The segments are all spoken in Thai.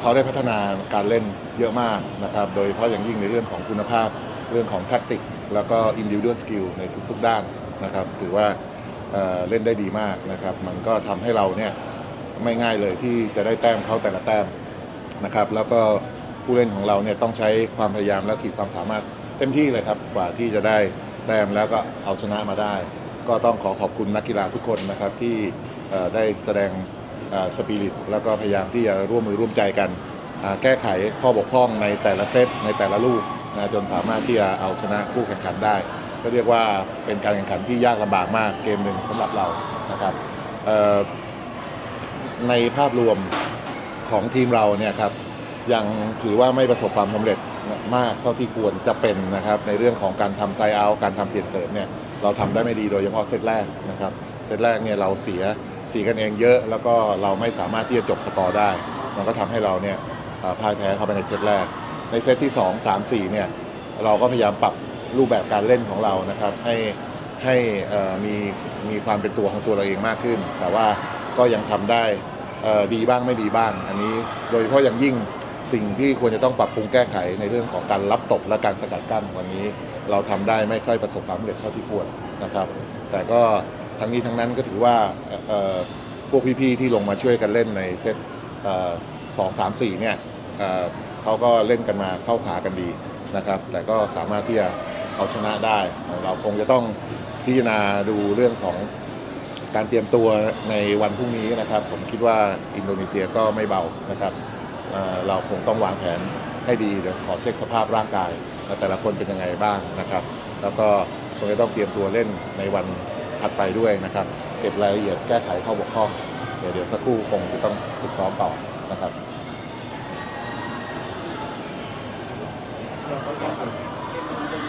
เขาได้พัฒนาการเล่นเยอะมากนะครับ โดยเฉพาะอย่างยิ่งในเรื่องของคุณภาพ เรื่องของแท็กติก แล้วก็ individual skill ในทุกๆด้านนะครับ ถือว่าเเล่นได้ดีมากนะครับ มันก็ทำให้เราเนี่ยไม่ง่ายเลยที่จะได้แต้มเขาแต่ละแต้มนะครับ แล้วก็ผู้เล่นของเราเนี่ยต้องใช้ความพยายามและขีดความสามารถเต็มที่เลยครับกว่าที่จะได้แต้มแล้วก็เอาชนะมาได้ ก็ต้องขอขอบคุณนักกีฬาทุกคนนะครับที่ได้แสดง สปิริตแล้วก็พยายามที่จะร่วมมือร่วมใจกันแก้ไขข้อบกพร่องในแต่ละเซตในแต่ละลูกนะจนสามารถที่จะเอาชนะผู้แข่งขันได้ ก็เรียกว่าเป็นการแข่งขันที่ยากลำบากมากเกมหนึ่งสำหรับเรานะครับในภาพรวมของทีมเราเนี่ยครับยังถือว่าไม่ประสบความสำเร็จมากเท่าที่ควรจะเป็นนะครับในเรื่องของการทำไซเอาการทำเปลี่ยนเสริมเนี่ยเราทำได้ไม่ดีโดยเฉพาะเซตแรกนะครับ เซตแรกเนี่ยเราเสียเสียกันเองเยอะ แล้วก็เราไม่สามารถที่จะจบสกอร์ได้ มันก็ทำให้เราเนี่ยพ่ายแพ้เข้าไปในเซตแรก ในเซตที่ 2 3 4เนี่ยเราก็พยายามปรับรูปแบบการเล่นของเรานะครับให้ให้มีมีความเป็นตัวของตัวเราเองมากขึ้น แต่ว่าก็ยังทำได้ดีบ้างไม่ดีบ้าง อันนี้โดยเฉพาะอย่างยิ่งสิ่งที่ควรจะต้องปรับปรุงแก้ไขในเรื่องของการรับตบและการสกัดกั้นวันนี้ เราทำได้ไม่ค่อยประสบความสำเร็จเท่าที่ควรนะครับ แต่ก็ ทั้งนี้ทั้งนั้นก็ถือว่าพวกพี่ๆที่ลงมาช่วยกันเล่นในเซตสองสามสี่เนี่ยเขาก็เล่นกันมาเข้าขากันดีนะครับ แต่ก็สามารถที่จะเอาชนะได้ เราคงจะต้องพิจารณาดูเรื่องของการเตรียมตัวในวันพรุ่งนี้นะครับ ผมคิดว่าอินโดนีเซียก็ไม่เบานะครับเเราคงต้องวางแผนให้ดีเดี๋ยวขอเช็คสภาพร่างกายแต่ละคนเป็นยังไงบ้างนะครับ แล้วก็คงจะต้องเตรียมตัวเล่นในวัน ถัดไปด้วยนะครับ เก็บรายละเอียดแก้ไขข้อบกพร่อง เดี๋ยวเดี๋ยวสักครู่คงจะต้องฝึกซ้อมต่อนะครับ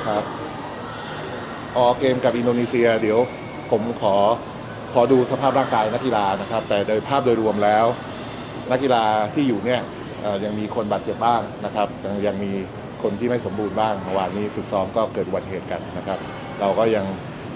ครับออเกมกับอินโดนีเซีย เดี๋ยวผมขอขอดูสภาพร่างกายนักกีฬานะครับ แต่โดยภาพโดยรวมแล้ว นักกีฬาที่อยู่เนี่ยยังมีคนบาดเจ็บบ้างนะครับ ยังยังมีคนที่ไม่สมบูรณ์บ้างเมื่อวานนี้ฝึกซ้อมก็เกิดอุบัติเหตุกันนะครับ เราก็ยัง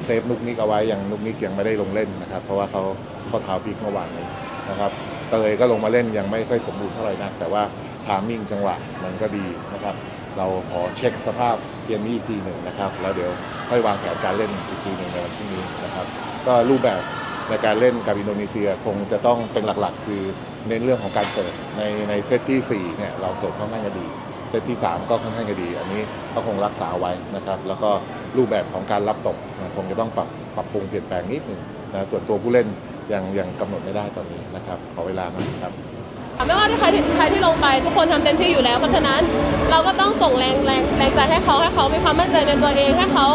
เซฟนุกนิกเอาไว้อยังนุกนิกยังไม่ได้ลงเล่นนะครับ เพราะว่าเขาข้อเท้าพลิกเมื่อวานนี้นะครับเตยก็ลงมาเล่นยังไม่ค่อยสมบูรณ์เท่าไหร่นักแต่ว่าทามมิ่งจังหวะมันก็ดีนะครับ เราขอเช็คสภาพเกมนี้อีกทีหนึ่งนะครับ แล้วเดี๋ยวค่อยวางแผนการเล่นอีกทีหนึ่งในวันพรุ่งนี้นะครับ ก็รูปแบบในการเล่นกับอินโดนีเซียคงจะต้องเป็นหลักๆ คือเน้นเรื่องของการเสิร์ฟในในเซตที่4เนี่ยเราเสิร์ฟค่อนข้างจะดี เซตที่ 3 ก็ค่อนข้างจะดี อันนี้ก็คงรักษาไว้นะครับ แล้วก็ รูปแบบของการรับตกนะคงจะต้องปรับปรับปรุงเปลี่ยนแปลงนิดหนึ่งนะส่วนตัวผู้เล่นยังยังกำหนดไม่ได้ตอนนี้นะครับ ขอเวลาหน่อยครับ ไม่ว่าใครที่ใครที่ลงไปทุกคนทำเต็มที่อยู่แล้ว เพราะฉะนั้นเราก็ต้องส่งแรงแรงแรงใจให้เขาให้เขามีความมั่นใจในตัวเองให้เขา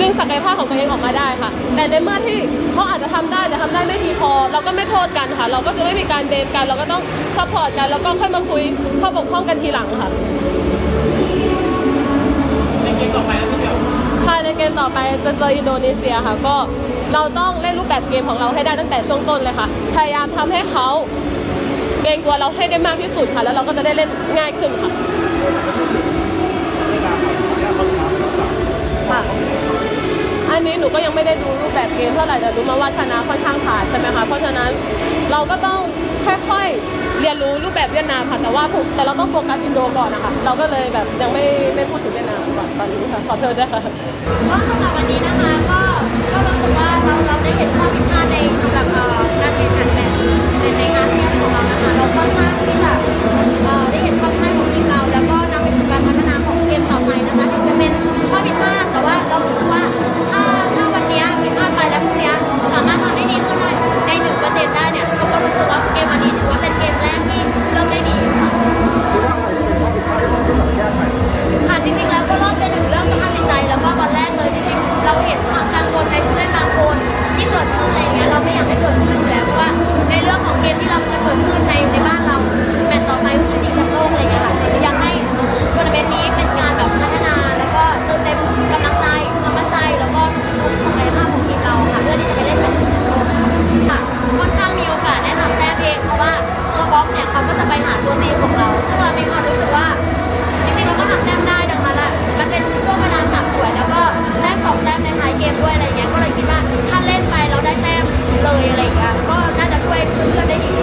ดึงศักยภาพของตัวเองออกมาได้ค่ะ แต่ในเมื่อที่เขาอาจจะทำได้แต่ทำได้ไม่ดีพอ เราก็ไม่โทษกันค่ะ เราก็จะไม่มีการเบนกัน เราก็ต้องซัพพอร์ตกันแล้วก็ค่อยมาคุยข้อบกพร่องกันทีหลังค่ะ ในเกมต่อไป นะพี่เดียวภาในเกมต่อไปจะเจออินโดนีเซียค่ะ ก็เราต้องเล่นรูปแบบเกมของเราให้ได้ตั้งแต่ช่วงต้นเลยค่ะ พยายามทำให้เขาเกรงกลัวเราให้ได้มากที่สุดค่ะ แล้วเราก็จะได้เล่นง่ายขึ้นค่ะค่ะอันนี้หนูก็ยังไม่ได้ดูรูปแบบเกมเท่าไหร่แต่รู้มาว่าชนะค่อนข้างขาดใช่ไหมคะเพราะฉะนั้นเราก็ต้องค่อยๆ เรียนรู้รูปแบบเวียดนามค่ะแต่ว่าแต่เราต้องโฟกัสอินโดก่อนนะคะเราก็เลยแบบยังไม่ไม่พูดถึงเวียดนามก่อนตอนนี้ค่ะขอโทษด้วยค่ะ ก็สำหรับวันนี้นะคะก็ก็รู้สึกว่าเราเราได้เห็นข้อ เองเพราะว่าตัวบล็อกเนี่ยเขาก็จะไปหาตัวตีของเราซึ่งเรามีความรู้สึกว่าจริงๆเราก็ทำแต้มได้ดังนั้นแหละมันเป็นช่วงเวลาสามสวยแล้วก็แต้มสองแต้มในท้ายเกมด้วยอะไรอย่างเงี้ยก็เลยคิดว่าถ้าเล่นไปเราได้แต้มเลยอะไรอย่างเงี้ยก็น่าจะช่วยเพื่อนๆได้ดี